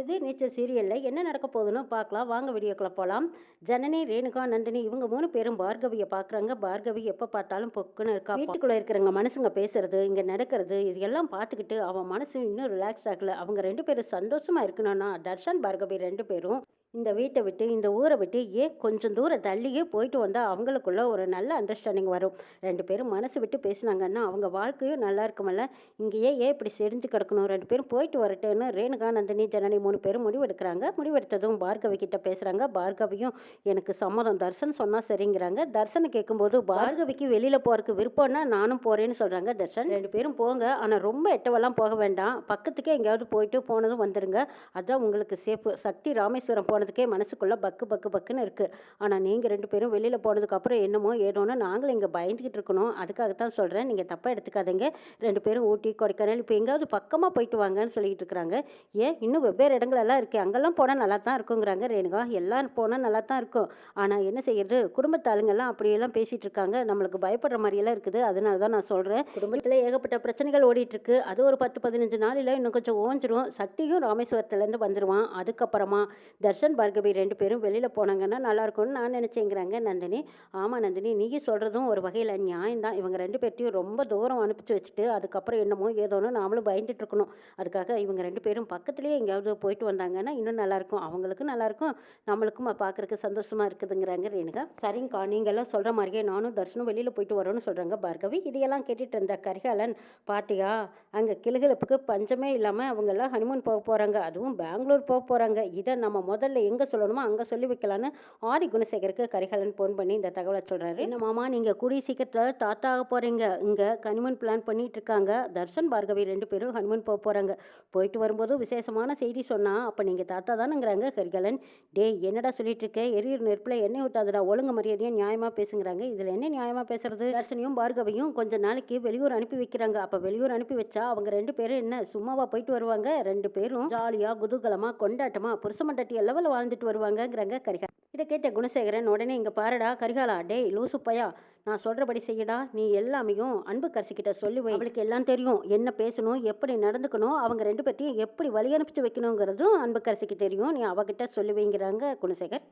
இது நீச்சல் சீரியலில் என்ன நடக்க போகுதுன்னு பார்க்கலாம். வாங்க வீடியோக்குள்ள போகலாம் ஜனனி ரேணுகா நந்தினி இவங்க மூணு பேரும் பார்கவியை பார்க்குறாங்க. பார்கவி எப்போ பார்த்தாலும் பொக்குன்னு இருக்கா. வீட்டுக்குள்ளே இருக்கிறவங்க மனசுங்க பேசுறது இங்கே நடக்கிறது இது எல்லாம் பார்த்துக்கிட்டு அவன் மனசு இன்னும் ரிலாக்ஸ் ஆகல. அவங்க ரெண்டு பேரும் சந்தோஷமா இருக்கணும்னா தர்ஷன் பார்கவி ரெண்டு பேரும் இந்த வீட்டை விட்டு இந்த ஊரை விட்டு ஏன் கொஞ்சம் தூரம் தள்ளியே போயிட்டு வந்தால் அவங்களுக்குள்ள ஒரு நல்ல அண்டர்ஸ்டாண்டிங் வரும். ரெண்டு பேரும் மனசு விட்டு பேசினாங்கன்னா அவங்க வாழ்க்கையும் நல்லா இருக்குமல்ல இங்கேயே ஏன் இப்படி செறிஞ்சு கிடக்கணும்? ரெண்டு பேரும் போயிட்டு வரட்டுன்னு ரேணுகா நந்தினி ஜனனி மூணு பேரும் முடிவெடுக்கிறாங்க. முடிவெடுத்ததும் பார்கவி கிட்ட பேசுகிறாங்க பார்கவியும் எனக்கு சம்மதம். தர்ஷன் சொன்னால் சரிங்கிறாங்க. தர்சனை கேட்கும்போது பார்கவிக்கு வெளியில் போகிறதுக்கு விருப்பம்னா நானும் போகிறேன்னு சொல்கிறாங்க தர்ஷன். ரெண்டு பேரும் போங்க. ஆனால் ரொம்ப எட்டவெல்லாம் போக வேண்டாம். பக்கத்துக்கே எங்கேயாவது போயிட்டு போனதும் வந்துடுங்க அதுதான் உங்களுக்கு சேஃப் சக்தி ராமேஸ்வரம் போனதுக்கே மனசுக்குள்ளே பக்கு பக்கு பக்குன்னு இருக்குது ஆனால் நீங்கள் ரெண்டு பேரும் வெளியில் போனதுக்கப்புறம் என்னமோ ஏனோன்னு நாங்களும் இங்கே பயந்துக்கிட்டு இருக்கணும். அதுக்காகத்தான் சொல்கிறேன் நீங்கள் தப்பாக எடுத்துக்காதீங்க. ரெண்டு பேரும் ஊட்டி கொடைக்கானல் இப்போ எங்கேயாவது பக்கமாக போயிட்டு வாங்கன்னு சொல்லிக்கிட்டு இருக்கிறாங்க ஏன்? இன்னும் வெவ்வேறு இடங்களெல்லாம் இருக்குது அங்கெல்லாம் போனால் நல்லா தான் இருக்குங்கிறாங்க. ரேணுகா எல்லாம் போனால் நல்லா தான் இருக்கும். ஆனால் என்ன செய்யறது? குடும்பத்தாளுங்கெல்லாம் அப்படியெல்லாம் பேசிகிட்டு இருக்காங்க. நம்மளுக்கு பயப்படுற மாதிரியெல்லாம் இருக்குது. அதனால தான் நான் சொல்கிறேன் குடும்பத்தில் ஏகப்பட்ட பிரச்சனைகள் ஓடிட்டுருக்கு அது ஒரு பத்து பதினஞ்சு நாளில் இன்னும் கொஞ்சம் ஓஞ்சிரும். சக்தியும் ராமேஸ்வரத்துலேருந்து வந்துடுவான் அதுக்கப்புறமா தர்ஷன் பார்கவி ரெண்டு பேரும் வெளியில் போனாங்கன்னா நல்லா இருக்கும்னு நான் நினச்சேங்கிறாங்க நந்தினி. ஆமாம் நந்தினி நீயும் சொல்கிறதும் ஒரு வகையில் நியாயம்தான். இவங்க ரெண்டு பேர்த்தையும் ரொம்ப தூரம் அனுப்பிச்சு வச்சுட்டு அதுக்கப்புறம் என்னமோ ஏதோன்னு நாமளும் பயந்துட்டு இருக்கணும். அதுக்காக இவங்க ரெண்டு பேரும் பக்கத்துலேயே எங்கேயாவது போயிட்டு வந்தாங்கன்னா இன்னும் நல்லாயிருக்கும் அவங்களுக்கும் நல்லாயிருக்கும் நம்மளுக்கும் பார்க்குறக்கு சந்தோஷமாக இருக்குதுங்கிறாங்க ரேணுகா. சரிங்கக்கா நீங்கள்லாம் சொல்கிற மாதிரியே நானும் தர்ஷனும் வெளியில் போயிட்டு வரோன்னு சொல்கிறாங்க பார்கவி. இதையெல்லாம் கேட்டுட்டு இருந்த கரிகாலன் பாட்டியா அங்கே கிளுகிழப்புக்கு பஞ்சமே இல்லாமல் அவங்கெல்லாம் ஹனிமூன் போக போகிறாங்க அதுவும் பெங்களூர் போக போகிறாங்க இதை நம்ம முதல்ல எங்கே சொல்லணுமோ அங்கே சொல்லி வைக்கலான்னு ஆதி குணசேகருக்கு கரிகாலன் ஃபோன் பண்ணி இந்த தகவலை சொல்கிறாரு என்ன மாமா நீங்கள் கூடிய சீக்கிரத்தில் தாத்தா ஆக போகிறீங்க இங்கே ஹனிமூன் பிளான் பண்ணிட்டு இருக்காங்க. தர்ஷன் பார்கவி ரெண்டு பேரும் ஹனிமூன் போக போகிறாங்க போயிட்டு வரும்போது விசேஷமான செய்தி சொன்னா அப்போ நீங்கள் தாத்தா தானுங்கிறாங்க. கரிகாலன் டேய் என்னடா சொல்லிட்டு இருக்க? எரியூர் நெருப்பில் எண்ணெய் ஊற்றாதடா ஒழுங்கு மரியாதையாக நியாயமாக பேசுங்கிறாங்க. இதில் என்ன நியாயமாக பேசுறது? தர்ஷனையும் பார்கவியும் கொஞ்ச நாளைக்கு வெளியூர் அனுப்பி வைக்கிறாங்க. அப்போ வெளியூர் அனுப்பி வச்சா அவங்க ரெண்டு பேரும் என்ன சும்மாவா போயிட்டு வருவாங்க? ரெண்டு பேரும் ஜாலியாக குதூகலமாக கொண்டாட்டமாக புருஷமண்டட்டி லெவலில் வாழ்ந்துட்டு வருவாங்கங்கிறாங்க கரிகால் இதை கேட்ட குணசேகரன் உடனே இங்கே பாருடா கரிகாலா டேய் லூசு நான் சொல்கிறபடி செய்யடா நீ எல்லாமையும் அன்பு கரிசிக்கிட்ட சொல்லுவேன். அவளுக்கு எல்லாம் தெரியும் என்ன பேசணும் எப்படி நடந்துக்கணும் அவங்க ரெண்டு பேர்த்தையும் எப்படி வழி அனுப்பிச்சு வைக்கணுங்கிறதும் அன்பு கரிசிக்கு தெரியும். நீ அவகிட்ட சொல்லுவேங்கிறாங்க குணசேகர்.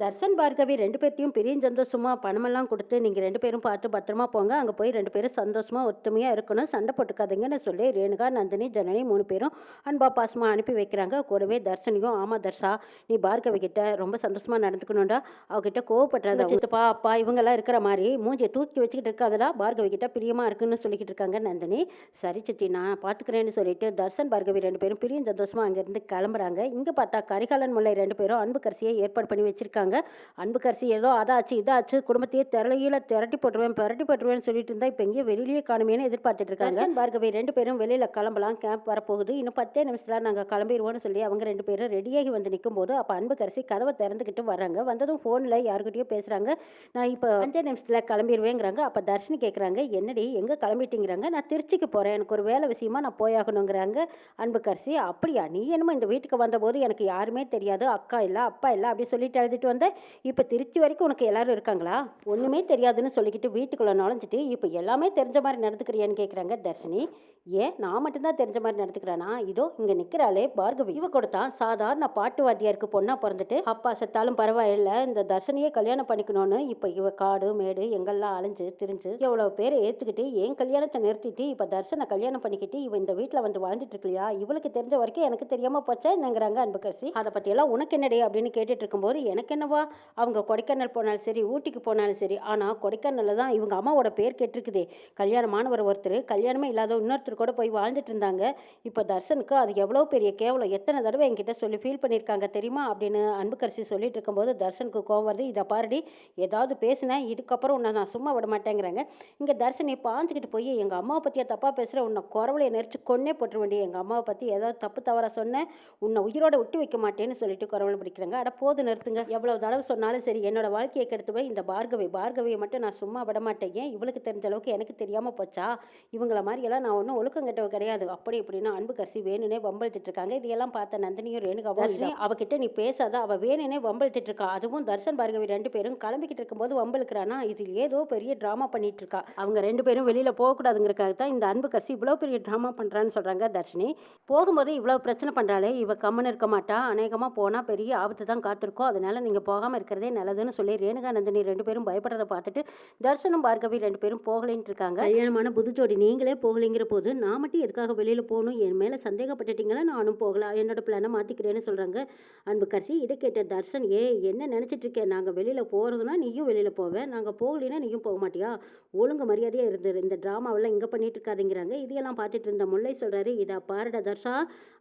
தர்ஷன் பார்கவி ரெண்டு பேர்த்தையும் பெரிய சந்தோஷமா பணமெல்லாம் கொடுத்து நீங்கள் ரெண்டு பேரும் பார்த்து பத்திரமா போங்க. அங்கே போய் ரெண்டு பேரும் சந்தோஷமா ஒத்துமையாக இருக்கணும். சண்டை போட்டுக்காதீங்கன்னு சொல்லி ரேணுகா நந்தினி ஜனனி மூணு பேரும் அன்பா பாசமாக அனுப்பி வைக்கிறாங்க. கூடவே தர்ஷனியும் ஆமா தர்ஷா நீ பார்கவி கிட்ட ரொம்ப சந்தோஷமா நடந்துக்கணும்டா. அவகிட்ட கோவப்படுறத சித்தப்பா அப்பா இவங்கெல்லாம் இருக்கிற மாதிரி மூஞ்சியை தூக்கி வச்சுக்கிட்டு இருக்காதடா. பார்கவி கிட்ட பிரியமா இருக்குன்னு சொல்லிக்கிட்டு இருக்காங்க நந்தினி. சரி சித்தி நான் பார்த்துக்கிறேன்னு சொல்லிட்டு தர்ஷன் பார்கவி ரெண்டு பேரும் பிரியும் சந்தோஷமா அங்கேருந்து கிளம்புறாங்க. இங்கே பார்த்தா கரிகாலன் முல்லை ரெண்டு பேரும் அன்பு கரிசியை ஏற்பாடு பண்ணி வச்சிருக்காங்க. அன்பு அன்புக்கரசி ஏதோ அதாச்சு இதாச்சு குடும்பத்தையே திரளையில திரட்டி போட்டுருவேன் பிரட்டி போட்டுருவேன்னு சொல்லிட்டு இருந்தா இப்போ எங்கேயும் வெளியிலேயே காணுமேன்னு எதிர்பார்த்துட்டு இருக்காங்க பார்கவி ரெண்டு பேரும் வெளியில கிளம்பலாம் கேம்ப் வரப்போகுது. இன்னும் பத்தே நிமிஷத்துல நாங்கள் கிளம்பிடுவோம்னு சொல்லி அவங்க ரெண்டு பேரும் ரெடியாகி வந்து நிற்கும் போது அப்போ அன்புக்கரசி கதவை திறந்துக்கிட்டு வராங்க. வந்ததும் ஃபோனில் யாருக்கிட்டயோ பேசுறாங்க. நான் இப்போ அஞ்சே நிமிஷத்துல கிளம்பிடுவேங்கிறாங்க அப்போ தர்ஷினி கேட்குறாங்க என்னடி எங்க கிளம்பிட்டீங்கிறாங்க? நான் திருச்சிக்கு போகிறேன் எனக்கு ஒரு வேலை விஷயமா நான் போயாகணுங்கிறாங்க அன்புக்கரசி அப்படியா? நீ என்னமோ இந்த வீட்டுக்கு வந்தபோது எனக்கு யாருமே தெரியாது. அக்கா இல்லை அப்பா இல்லை அப்படி சொல்லிட்டு எழுதிட்டு வந்த இப்போ திருச்சி வரைக்கும் உனக்கு எல்லாரும் இருக்காங்களா? ஒன்றுமே தெரியாதுன்னு சொல்லிக்கிட்டு வீட்டுக்குள்ளே நுழைஞ்சிட்டு இப்போ எல்லாமே தெரிஞ்ச மாதிரி நடந்துக்கிறியான்னு கேட்குறாங்க தர்ஷினி. ஏன்? நான் மட்டும்தான் தெரிஞ்ச மாதிரி நடந்துக்கிறேனா? இதோ இங்கே நிற்கிறாளே பார்கவி. இவ கொடுத்தான் சாதாரண பாட்டு வாத்தியாருக்கு பொண்ணாக பிறந்துட்டு அப்பா செத்தாலும் பரவாயில்ல இந்த தர்ஷனியே கல்யாணம் பண்ணிக்கணும்னு இப்போ இவ காடு மேடு எங்கெல்லாம் அலைஞ்சு திரிஞ்சு எவ்வளோ பேரை ஏற்றுக்கிட்டு என் கல்யாணத்தை நிறுத்திட்டு இப்போ தர்ஷனை கல்யாணம் பண்ணிக்கிட்டு இவ இந்த வீட்டில் வந்து வாழ்ந்துட்டு இருக்கலையா இவளுக்கு தெரிஞ்ச வரைக்கும் எனக்கு தெரியாமல் போச்சா என்னங்கிறாங்க அன்புக்கரசி? அதை பற்றியெல்லாம் உனக்கு என்னடே அப்படின்னு கேட்டுட்டு இருக்கும்போது எனக்கு என்ன என்னவா? அவங்க கொடைக்கானல் போனாலும் சரி ஊட்டிக்கு போனாலும் சரி ஆனால் கொடைக்கானலில் தான் இவங்க அம்மாவோட பேர் கேட்டிருக்குதே. கல்யாணமானவர் ஒருத்தர் கல்யாணமே இல்லாத இன்னொருத்தர் கூட போய் வாழ்ந்துட்டு இருந்தாங்க. இப்போ தர்ஷனுக்கு அது எவ்வளோ பெரிய கேவலம். எத்தனை தடவை என்கிட்ட சொல்லி ஃபீல் பண்ணியிருக்காங்க தெரியுமா? அப்படின்னு அன்புக்கரசி சொல்லிட்டு இருக்கும்போது தர்ஷனுக்கு கோவம் வருது. இதை பாருடி ஏதாவது பேசினேன் இதுக்கப்புறம் உன்னை நான் சும்மா விட மாட்டேங்கிறாங்க. இங்கே தர்ஷனை பாஞ்சுக்கிட்டு போய் எங்கள் அம்மாவை பற்றியா தப்பாக பேசுகிற உன்னை குறவலையை நெரிச்சு கொன்னே போட்டுரு வேண்டிய எங்கள் அம்மாவை பற்றி ஏதாவது தப்பு தவறாக சொன்னேன் உன்னை உயிரோட விட்டு வைக்க மாட்டேன்னு சொல்லிட்டு குறவலை பிடிக்கிறாங்க. அட போது நிறுத்துங்க. எவ்வளோ எவ்வளவு தடவை சொன்னாலும் சரி என்னோட வாழ்க்கையை கெடுத்துவேன் இந்த பார்கவி பார்கவியை மட்டும் நான் சும்மா விட மாட்டேன் ஏன்? இவளுக்கு தெரிஞ்ச அளவுக்கு எனக்கு தெரியாம போச்சா? இவங்கள மாதிரியெல்லாம் நான் ஒன்றும் ஒழுக்கம் கெட்டவ கிடையாது. அப்படி இப்படின்னு அன்பு கசி வேணுனே வம்பழுத்துட்டு இருக்காங்க. இதையெல்லாம் பார்த்த நந்தினியும் ரேணுகாவும் அவகிட்ட நீ பேசாத. அவ வேணுனே வம்பழுத்துட்டு இருக்கா. அதுவும் தர்ஷன் பார்கவி ரெண்டு பேரும் கிளம்பிக்கிட்டு இருக்கும்போது வம்பழுக்கிறானா இதில் ஏதோ பெரிய ட்ராமா பண்ணிட்டு இருக்கா. அவங்க ரெண்டு பேரும் வெளியில போகக்கூடாதுங்கிறக்காக தான் இந்த அன்பு கசி இவ்வளோ பெரிய ட்ராமா பண்றான்னு சொல்றாங்க தர்ஷினி. போகும்போது இவ்வளவு பிரச்சனை பண்றாளே. இவ கம்முன்னு இருக்க மாட்டா. அநேகமா போனா பெரிய ஆபத்து தான் காத்திருக்கோம். அதனால நீங்க போகாம இருக்கிறதே நல்லதுன்னு சொல்லி ரேணுகா நந்தினி ரெண்டு பேரும் பயப்படுறத பார்த்துட்டு தர்ஷனும் பார்கவி ரெண்டு பேரும் போகலைன்ட்டு இருக்காங்க. கல்யாணமான புது ஜோடி நீங்களே போகலைங்கிற போது நான் மட்டும் எதுக்காக வெளியில போகணும்? என் மேல சந்தேகப்பட்டுட்டீங்களா? நானும் போகலாம் என்னோட பிளானை மாத்திக்கிறேன்னு சொல்றாங்க. அன்பு கரிசி இதை கேட்ட தர்ஷன் ஏ என்ன நினைச்சிட்டு இருக்கேன் நாங்க வெளியில போறதுன்னா நீயும் வெளியில போவேன் நாங்க போகலைன்னா நீயும் போக மாட்டியா? ஒழுங்கு மரியாதையா இருந்தது இந்த டிராமாவெல்லாம் இங்க பண்ணிட்டு இருக்காதுங்கிறாங்க. இதையெல்லாம் பார்த்துட்டு இருந்த முல்லை சொல்றாரு இதா பாருடா தர்ஷா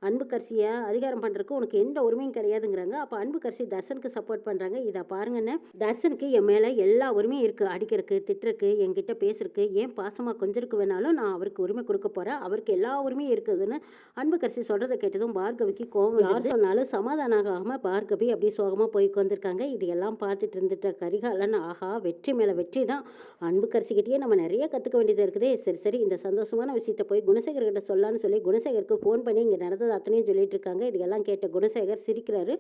அன்பு கரிசியை அதிகாரம் பண்றதுக்கு உனக்கு எந்த உரிமையும் கிடையாதுங்கிறாங்க. அப்ப அன்பு கரிசி தர்ஷனுக்கு சப்போர்ட் பண்றாங்க. இதை பாருங்கன்னு தர்ஷனுக்கு என் மேல எல்லா உரிமையும் இருக்கு. அடிக்கிறதுக்கு திட்டுறதுக்கு என்கிட்ட பேசுறதுக்கு ஏன் பாசமா கொஞ்சருக்கு வேணாலும் நான் அவருக்கு உரிமை கொடுக்க போறேன். அவருக்கு எல்லா உரிமையும் இருக்குதுன்னு அன்பு கரிசி சொல்றதை கேட்டதும் பார்கவிக்கு கோவம் யார் சொன்னாலும் சமாதானம் ஆகாம பார்கவி அப்படியே சோகமா போய் உட்காந்துருக்காங்க இது எல்லாம் பார்த்துட்டு இருந்துட்ட கரிகாலன் ஆஹா வெற்றி மேல வெற்றி தான். அன்பு கரிசிக்கிட்டே நம்ம நிறைய கத்துக்க வேண்டியது இருக்குதே. சரி சரி இந்த சந்தோஷமான விஷயத்த போய் குணசேகர் கிட்ட சொல்லலாம்னு சொல்லி குணசேகருக்கு ஃபோன் பண்ணி இங்க நடந்தது அத்தனையும் சொல்லிட்டு இருக்காங்க. இதெல்லாம் கேட்ட குணசேகர் சிரிக்கிறாரு.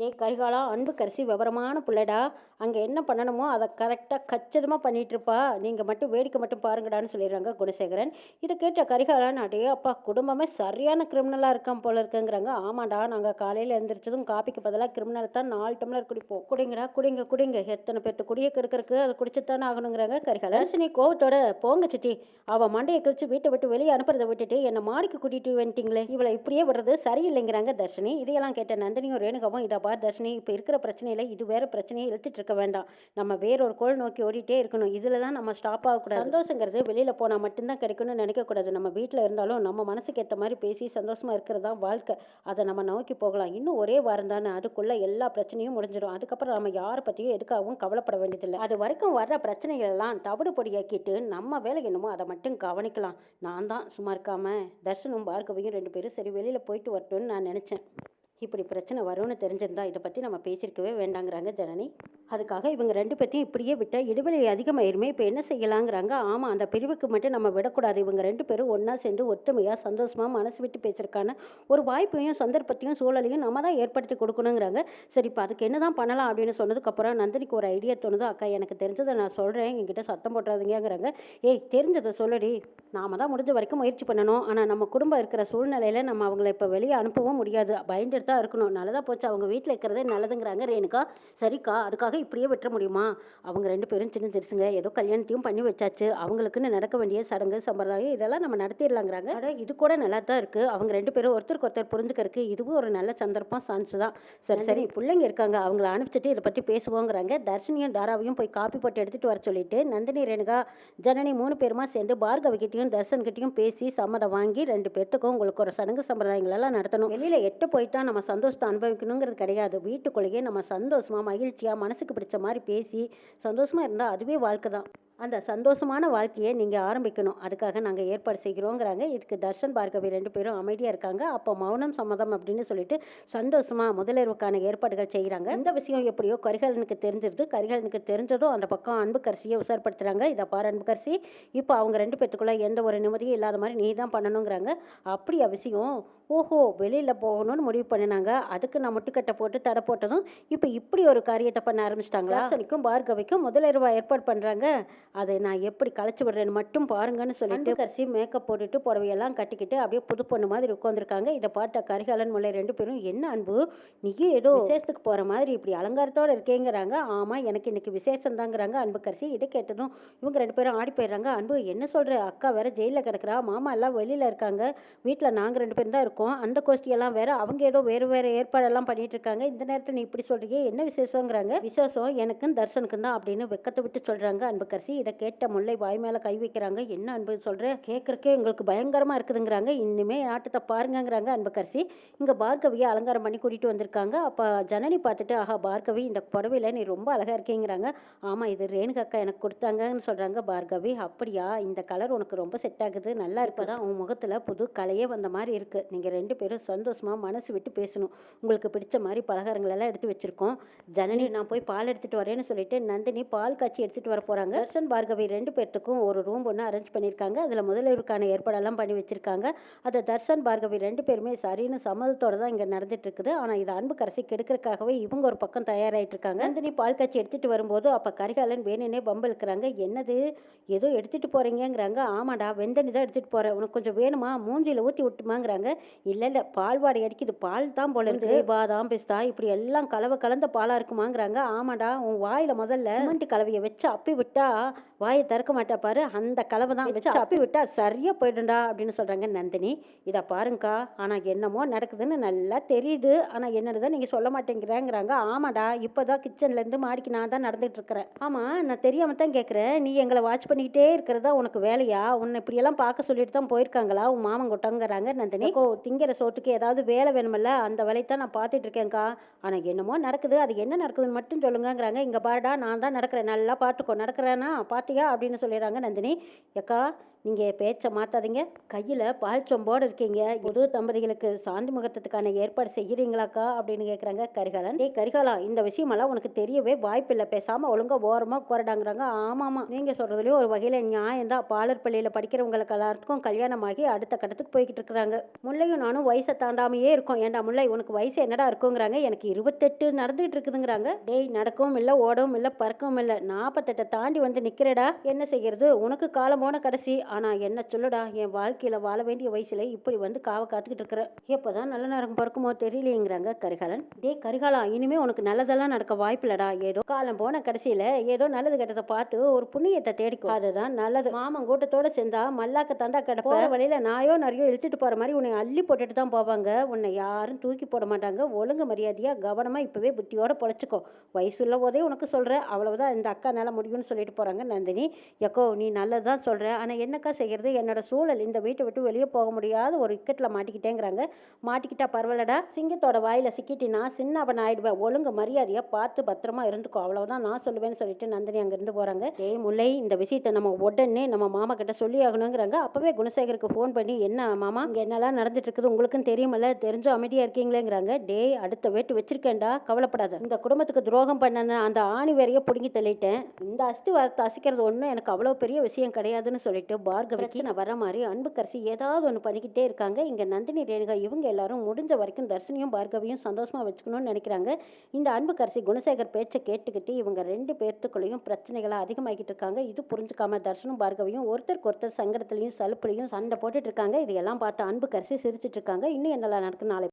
டேய் கரிகாலா அன்பு கரிசி விவரமான பிள்ளைடா. அங்கே என்ன பண்ணணுமோ அதை கரெக்டாக கச்சிதமாக பண்ணிகிட்ருப்பா இருப்பா நீங்கள் மட்டும் வேடிக்கை மட்டும் பாருங்கடான்னு சொல்லிடுறாங்க குணசேகரன். இதை கேட்ட கரிகாலன் அடே அப்பா குடும்பமே சரியான கிரிமினலாக இருக்கான் போல இருக்குங்கிறாங்க. ஆமாடா நாங்கள் காலையில் எழுந்திரிச்சதும் காப்பிக்கு பதிலாக கிரிமினல் தான் நாலு டம்ளர் குடிப்போம். குடிங்கடா குடிங்க குடிங்க. எத்தனை பேர்த்து குடியை கெடுக்கிறதுக்கு அதை குடிச்சுத்தானே ஆகணுங்கிறாங்க கரிகாலன் நீ கோவத்தோட போங்க சிட்டி அவள் மண்டையை கழிச்சு வீட்டை விட்டு வெளியே அனுப்புறதை விட்டுட்டு என்னை மாடிக்கு கூட்டிட்டு வந்துட்டீங்களே. இவளை இப்படியே விடுறது சரியில்லைங்கிறாங்க தர்ஷினி. இதையெல்லாம் கேட்ட நந்தினியும் ரேணுகாவும் இதை பார் தர்ஷினி இப்போ இருக்கிற பிரச்சனையில் இது வேற பிரச்சனையை இழுத்துட்டு இருக்க வேண்டாம். நம்ம வேறொரு கோள் நோக்கி ஓடிட்டே இருக்கணும். இதில் தான் நம்ம ஸ்டாப் ஆகக்கூடாது சந்தோஷங்கிறது வெளியில் போனால் மட்டும்தான் கிடைக்கும்னு நினைக்கக்கூடாது நம்ம வீட்டில் இருந்தாலும் நம்ம மனசுக்கு ஏற்ற மாதிரி பேசி சந்தோஷமாக இருக்கிறது தான் வாழ்க்கை. அதை நம்ம நோக்கி போகலாம். இன்னும் ஒரே வாரம் தானே. அதுக்குள்ளே எல்லா பிரச்சனையும் முடிஞ்சிடும். அதுக்கப்புறம் நம்ம யாரை பற்றியும் எதுக்காகவும் கவலைப்பட வேண்டியதில்லை. அது வரைக்கும் வர்ற பிரச்சனைகள் எல்லாம் தவிடு பொடியாக்கிட்டு நம்ம வேலை என்னமோ அதை மட்டும் கவனிக்கலாம். நான் தான் சும்மா இருக்காமல் தர்ஷனும் பார்க்கவையும் ரெண்டு பேரும் சரி வெளியில் போயிட்டு வரட்டும்னு நான் நினச்சேன். இப்படி பிரச்சனை வரும்னு தெரிஞ்சிருந்தா இதை பற்றி நம்ம பேசியிருக்கவே வேண்டாங்கிறாங்க ஜனனி. அதுக்காக இவங்க ரெண்டு பேர்த்தையும் இப்படியே விட்டால் இடைவெளி அதிகமாயிருமே இப்போ என்ன செய்யலாங்கிறாங்க? ஆமாம் அந்த பிரிவுக்கு மட்டும் நம்ம விடக்கூடாது. இவங்க ரெண்டு பேரும் ஒன்றா சேர்ந்து ஒற்றுமையாக சந்தோஷமாக மனசு விட்டு பேசுறதுக்கான ஒரு வாய்ப்பையும் சந்தர்ப்பத்தையும் சூழலையும் நம்ம தான் ஏற்படுத்தி கொடுக்கணுங்கிறாங்க. சரி இப்போ அதுக்கு என்ன தான் பண்ணலாம் அப்படின்னு சொன்னதுக்கப்புறம் நந்தினிக்கு ஒரு ஐடியா தோணுது. அக்கா எனக்கு தெரிஞ்சதை நான் சொல்கிறேன் என்கிட்ட சத்தம் போட்டுறாதீங்கங்கிறாங்க. ஏய் தெரிஞ்சதை சொல்லடி. நாம தான் முடிஞ்ச வரைக்கும் முயற்சி பண்ணணும். ஆனால் நம்ம குடும்பம் இருக்கிற சூழ்நிலையில் நம்ம அவங்கள இப்போ வெளியே அனுப்பவும் முடியாது. பயந்து தான் இருக்கணும். நல்லதா போச்சு. அவங்க வீட்டில் இருக்கிறதே நல்லதுங்கிறாங்க. ரேணுகா சரிக்கா அதுக்காக இப்படியே விட்டுற முடியுமா? அவங்க ரெண்டு பேரும் சின்ன சிறுசுங்க. ஏதோ கல்யாணத்தையும் பண்ணி வச்சாச்சு. அவங்களுக்குன்னு நடக்க வேண்டிய சடங்கு சம்பிரதாயம் இதெல்லாம் நம்ம நடத்திடலாங்கிறாங்க. அட இது கூட நல்லா தான் இருக்கு. அவங்க ரெண்டு பேரும் ஒருத்தருக்கு ஒருத்தர் புரிஞ்சுக்கிறதுக்கு இதுவும் ஒரு நல்ல சந்தர்ப்பம் சான்ஸ் தான். சரி சரி பிள்ளைங்க இருக்காங்க. அவங்கள அனுப்பிச்சிட்டு இதை பற்றி பேசுவோங்கிறாங்க. தர்ஷினியும் தாராவையும் போய் காப்பி போட்டு எடுத்துட்டு வர சொல்லிட்டு நந்தினி ரேணுகா ஜனனி மூணு பேருமா சேர்ந்து பார்கவிக்கிட்டையும் தர்ஷன்கிட்டையும் பேசி சம்மதம் வாங்கி ரெண்டு பேர்த்துக்கும் உங்களுக்கு ஒரு சடங்கு சம்பிரதாயங்கள் எல்லாம் நடத்தணும். வெளியில எட்டு போயிட்டா நம்ம சந்தோஷத்தை அனுபவிக்கணுங்கிறது கிடையாது. வீட்டுக்குள்ளேயே நம்ம சந்தோஷமா மகிழ்ச்சியா மனசுக்கு பிடிச்ச மாதிரி பேசி சந்தோஷமா இருந்தா அதுவே வாழ்க்கை தான். அந்த சந்தோஷமான வாழ்க்கையை நீங்கள் ஆரம்பிக்கணும். அதுக்காக நாங்கள் ஏற்பாடு செய்கிறோங்கிறாங்க. இதுக்கு தர்ஷன் பார்கவி ரெண்டு பேரும் அமைதியாக இருக்காங்க. அப்போ மௌனம் சம்மதம் அப்படின்னு சொல்லிட்டு சந்தோஷமாக முதலிரவுக்கான ஏற்பாடுகள் செய்கிறாங்க இந்த விஷயம் எப்படியோ கரிகாலனுக்கு தெரிஞ்சிருது. கரிகாலனுக்கு தெரிஞ்சதும் அந்த பக்கம் அன்புக்கரசியை உசார்படுத்துகிறாங்க இதை பாரு அன்புக்கரசி இப்போ அவங்க ரெண்டு பேத்துக்குள்ள எந்த ஒரு நிம்மதியும் இல்லாத மாதிரி நீ தான் பண்ணணுங்கிறாங்க. அப்படியா விஷயம்? ஓஹோ வெளியில் போகணும்னு முடிவு பண்ணினாங்க. அதுக்கு நான் முட்டுக்கட்டை போட்டு தடை போட்டதும் இப்போ இப்படி ஒரு காரியத்தை பண்ண ஆரம்பிச்சிட்டாங்களா? தர்ஷனிக்கும் பார்கவிக்கும் முதலிரவா ஏற்பாடு பண்ணுறாங்க அதை நான் எப்படி களைச்சி விடுறேன்னு மட்டும் பாருங்கன்னு சொல்லிட்டு கரிசி மேக்கப் போட்டுட்டு புடவையெல்லாம் கட்டிக்கிட்டு அப்படியே புது பொண்ணு மாதிரி உட்காந்துருக்காங்க இதை பார்த்த கரிகாலன் முல்லை ரெண்டு பேரும் என்ன அன்பு நீயும் ஏதோ விசேஷத்துக்கு போற மாதிரி இப்படி அலங்காரத்தோட இருக்கேங்கிறாங்க. ஆமா எனக்கு இன்னைக்கு விசேஷம் தாங்கிறாங்க அன்பு கரிசி. இதை கேட்டதும் இவங்க ரெண்டு பேரும் ஆடி போயிடுறாங்க. அன்பு என்ன சொல்ற? அக்கா வேற ஜெயில கிடக்குறா. மாமா எல்லாம் வெளியில இருக்காங்க. வீட்டுல நாங்க ரெண்டு பேரும் தான் இருக்கோம். அந்த கோஷ்டியெல்லாம் வேற அவங்க ஏதோ வேறு வேற ஏற்பாடெல்லாம் பண்ணிட்டு இருக்காங்க. இந்த நேரத்தில் நீ இப்படி சொல்றீங்க என்ன விசேஷங்கிறாங்க விசேஷம் எனக்கும் தர்சனுக்கும் தான் அப்படின்னு வெக்கத்தை விட்டு சொல்றாங்க கரிசி. இதை கேட்ட முல்லை வாய் மேலே கை வைக்கிறாங்க. என்ன அன்பு சொல்கிற கேட்குறக்கே எங்களுக்கு பயங்கரமாக இருக்குதுங்கிறாங்க. இன்னுமே ஆட்டத்தை பாருங்கங்கிறாங்க அன்புக்கரசி. இங்கே பார்கவியை அலங்காரம் பண்ணி கூட்டிகிட்டு வந்திருக்காங்க. அப்போ ஜனனி பார்த்துட்டு ஆஹா பார்கவி இந்த புடவையில் நீ ரொம்ப அழகாக இருக்கீங்கிறாங்க. ஆமாம் இது ரேணுகா அக்கா எனக்கு கொடுத்தாங்கன்னு சொல்கிறாங்க பார்கவி. அப்படியா? இந்த கலர் உனக்கு ரொம்ப செட் ஆகுது. நல்லா இருப்பதான் உன் முகத்தில் புது கலையே வந்த மாதிரி இருக்குது நீங்கள் ரெண்டு பேரும் சந்தோஷமாக மனசு விட்டு பேசணும். உங்களுக்கு பிடிச்ச மாதிரி பலகாரங்கள் எல்லாம் எடுத்து வச்சிருக்கோம். ஜனனி நான் போய் பால் எடுத்துகிட்டு வரேன்னு சொல்லிட்டு நந்தினி பால் காய்ச்சி எடுத்துகிட்டு வர போகிறாங்க தர்ஷன் பார்கவி ரெண்டு பேர்த்துக்கும் ஒரு ரூம் ஒன்று அரேஞ்ச் பண்ணியிருக்காங்க. அதில் முதல்வருக்கான ஏற்பாடெல்லாம் பண்ணி வச்சுருக்காங்க. அதை தர்ஷன் பார்கவி ரெண்டு பேருமே சரின்னு சம்மதத்தோட தான் இங்கே நடந்துட்டு இருக்குது ஆனால் இது அன்பு கரசி கெடுக்கிறதுக்காகவே இவங்க ஒரு பக்கம் தயாராகிட்டு இருக்காங்க நந்தினி பால் காய்ச்சி எடுத்துகிட்டு வரும்போது அப்போ கரிகாலன் வேணுனே பம்பு இழுக்கிறாங்க என்னது? ஏதோ எடுத்துகிட்டு போகிறீங்கங்கிறாங்க ஆமாடா வெந்தனி தான் எடுத்துகிட்டு போகிறேன் உனக்கு கொஞ்சம் வேணுமா? மூஞ்சியில் ஊற்றி விட்டுமாங்கிறாங்க. இல்லை இல்லை பால் வாடை அடிக்குது. பால் தான் போல இருக்கு. பாதாம் பிஸ்தா. இப்படி எல்லாம் கலவை கலந்த பாலாக இருக்குமாங்கிறாங்க. ஆமாடா உன் வாயில் முதல்ல சிமெண்ட் கலவையை வச்சு அப்பி விட்டா வாயை திறக்க மாட்டா பாரு அந்த கலவை தான் வச்சு அப்பி விட்டா சரியா போயிடும்டா அப்படின்னு சொல்றாங்க நந்தினி. இதை பாருங்கக்கா ஆனா என்னமோ நடக்குதுன்னு நல்லா தெரியுது. ஆனா என்னதுதான் நீங்க சொல்ல மாட்டேங்கிறேங்கிறாங்க. ஆமாடா இப்போதான் கிச்சன்ல இருந்து மாடிக்கு நான் தான் நடந்துட்டு இருக்கிறேன். ஆமா நான் தெரியாம தான் கேட்குறேன் நீ எங்களை வாட்ச் பண்ணிக்கிட்டே இருக்கிறதா உனக்கு வேலையா? உன்னை இப்படியெல்லாம் பார்க்க சொல்லிட்டு தான் போயிருக்காங்களா? உன் மாமன் கொட்டங்கிறாங்க நந்தினி. ஓ திங்கிற சோத்துக்கு ஏதாவது வேலை வேணுமில்ல? அந்த வேலையை தான் நான் பார்த்துட்டு இருக்கேன்க்கா. ஆனா என்னமோ நடக்குது. அது என்ன நடக்குதுன்னு மட்டும் சொல்லுங்கங்கிறாங்க. இங்க பாருடா நான் தான் நடக்கிறேன். நல்லா பார்த்துக்கோ. நடக்கிறேனா பார்த்தியா அப்படின்னு சொல்லிடுறாங்க நந்தினி. அக்கா நீங்கள் பேச்சை மாற்றாதீங்க கையில் பால் சொம்போடு இருக்கீங்க. புது தம்பதிகளுக்கு சாந்தி முகூர்த்தத்துக்கான ஏற்பாடு செய்கிறீங்களாக்கா அப்படின்னு கேட்குறாங்க கரிகாலன். டேய் கரிகாலா இந்த விஷயமெல்லாம் உனக்கு தெரியவே வாய்ப்பில்லை. பேசாமல் ஒழுங்காக ஓரமாக குரடாங்கிறாங்க. ஆமாம்மா நீங்கள் சொல்கிறதுலையும் ஒரு வகையில் நியாயம் தான் பாலர் பள்ளியில் படிக்கிறவங்களுக்கு எல்லாத்துக்கும் கல்யாணமாகி அடுத்த கட்டத்துக்கு போய்கிட்டு இருக்கிறாங்க. முல்லையும் நானும் வயசை தாண்டாமையே இருக்கோம். ஏன்டா முல்லை உனக்கு வயசு என்னடா இருக்குங்கிறாங்க. எனக்கு இருபத்தெட்டு நடந்துகிட்டு இருக்குதுங்கிறாங்க. டேய் நடக்கவும் இல்லை ஓடவும் இல்லை பறக்கவும் இல்லை. நாற்பத்தெட்டை தாண்டி வந்து நிற்கிறடா என்ன செய்கிறது உனக்கு காலம் போன கடைசி. ஆனால் என்ன சொல்லுடா என் வாழ்க்கையில் வாழ வேண்டிய வயசில் இப்படி வந்து காவை காத்துக்கிட்டு இருக்கிற? எப்போதான் நல்ல நேரம் பிறக்குமோ தெரியலையேங்கிறாங்க கரிகாலன். டே கரிகாலா இனிமே உனக்கு நல்லதெல்லாம் நடக்க வாய்ப்பில்லடா ஏதோ காலம் போன கடைசியில் ஏதோ நல்லது கெட்டதை பார்த்து ஒரு புண்ணியத்தை தேடிக்கும் அதுதான் நல்லது. மாமன் கூட்டத்தோட சேர்ந்தா மல்லாக்க தண்டா கிடப்ப. வழியில் நாயோ நிறையோ இழுத்துட்டு போகிற மாதிரி உன்னை அள்ளி போட்டுட்டு தான் போவாங்க. உன்னை யாரும் தூக்கி போட மாட்டாங்க. ஒழுங்கு மரியாதையாக கவனமாக இப்போவே புத்தியோட பொழைச்சிக்கோ. வயசுள்ள போதே உனக்கு சொல்கிறேன் அவ்வளவுதான். இந்த அக்கா நல்ல முடியும்னு சொல்லிட்டு போகிறாங்க நந்தினி. எக்கோ நீ நல்லதாக சொல்கிற ஆனால் என்ன என்னக்கா செய்கிறது என்னோட சூழல். இந்த வீட்டை விட்டு வெளியே போக முடியாத ஒரு இக்கட்டில் மாட்டிக்கிட்டேங்கிறாங்க. மாட்டிக்கிட்டா பரவாயில்லடா. சிங்கத்தோட வாயில் சிக்கிட்டினா சின்ன அவன் ஆயிடுவேன். ஒழுங்கு மரியாதையாக பார்த்து பத்திரமா இருந்துக்கோ. அவ்வளோதான் நான் சொல்லுவேன்னு சொல்லிட்டு நந்தினி அங்கேருந்து போகிறாங்க ஏய் முல்லை இந்த விஷயத்தை நம்ம உடனே நம்ம மாமா கிட்ட சொல்லி ஆகணுங்கிறாங்க. அப்போவே குணசேகருக்கு ஃபோன் பண்ணி என்ன மாமா இங்கே என்னெல்லாம் நடந்துட்டு இருக்குது உங்களுக்கும் தெரியுமல்ல? தெரிஞ்சும் அமைதியாக இருக்கீங்களேங்கிறாங்க. டேய் அடுத்த வெட்டு வச்சிருக்கேன்டா. கவலைப்படாத. இந்த குடும்பத்துக்கு துரோகம் பண்ணன அந்த ஆணி வேறைய பிடுங்கி தள்ளிட்டேன். இந்த அஸ்தி வாரத்தை அசிக்கிறது ஒன்றும் எனக்கு அவ்வளோ பெரிய விஷயம் கிடையாதுன்னு சொல்லிட்டு பார்கவிக்கு நான் வர மாதிரி அன்புக்கரசி ஏதாவது ஒன்று பண்ணிக்கிட்டே இருக்காங்க. இங்கே நந்தினி ரேணுகா இவங்க எல்லாரும் முடிஞ்ச வரைக்கும் தர்ஷனியும் பார்கவியும் சந்தோஷமா வச்சுக்கணும்னு நினைக்கிறாங்க. இந்த அன்புக்கரசி குணசேகர் பேச்சை கேட்டுக்கிட்டு இவங்க ரெண்டு பேர்த்துக்குள்ளேயும் பிரச்சனைகளை அதிகமாகிட்டு இருக்காங்க. இது புரிஞ்சுக்காம தர்ஷனும் பார்கவியும் ஒருத்தருக்கு ஒருத்தர் சங்கடத்துலையும் சலுப்புலையும் சண்டை போட்டுட்டு இருக்காங்க. இதையெல்லாம் பார்த்து அன்புக்கரசி சிரிச்சிட்டு இருக்காங்க. இன்னும் என்னெல்லாம் நடக்குது நாளை